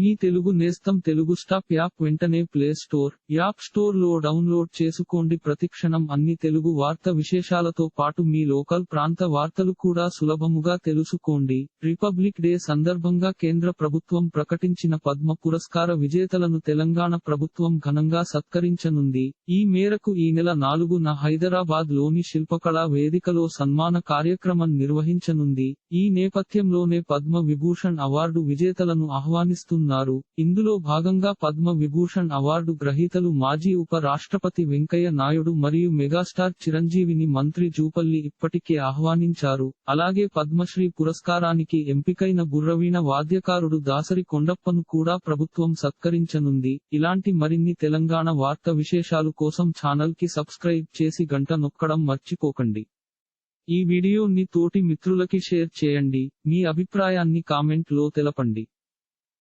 మీ తెలుగు నేస్తం Telugu stop app వెంటనే play store app స్టోర్లో డౌన్లోడ్ చేసుకోండి. ప్రతిక్షణం అన్ని తెలుగు వార్త విశేషాలతో పాటు మీ లోకల్ ప్రాంత వార్తలు కూడా సులభముగా తెలుసుకోండి. రిపబ్లిక్ డే సందర్భంగా కేంద్ర ప్రభుత్వం ప్రకటించిన పద్మ పురస్కార విజేతలను తెలంగాణ ప్రభుత్వం ఘనంగా సత్కరించనుంది. ఈ మేరకు ఈ నెల నాలుగున హైదరాబాద్లోని శిల్పకళా వేదికలో సన్మాన కార్యక్రమం నిర్వహించనుంది. ఈ నేపథ్యంలోనే పద్మ విభూషణ్ అవార్డు విజేతలను ఆహ్వానిస్తున్నారు. ఇందులో భాగంగా పద్మ విభూషణ్ అవార్డు గ్రహీతలు మాజీ ఉప రాష్ట్రపతి వెంకయ్య నాయుడు మరియు మెగాస్టార్ చిరంజీవిని మంత్రి జూపల్లి ఇప్పటికే ఆహ్వానించారు. అలాగే పద్మశ్రీ పురస్కారానికి ఎంపికైన బుర్రవీణ వాద్యకారుడు దాసరి కొండప్పను కూడా ప్రభుత్వం సత్కరించనుంది. ఇలాంటి మరిన్ని తెలంగాణ వార్త విశేషాలు కోసం ఛానల్కి సబ్స్క్రైబ్ చేసి గంట నొక్కడం మర్చిపోకండి. ఈ వీడియోని తోటి మిత్రులకి షేర్ చేయండి. మీ అభిప్రాయాన్ని కామెంట్లో తెలపండి.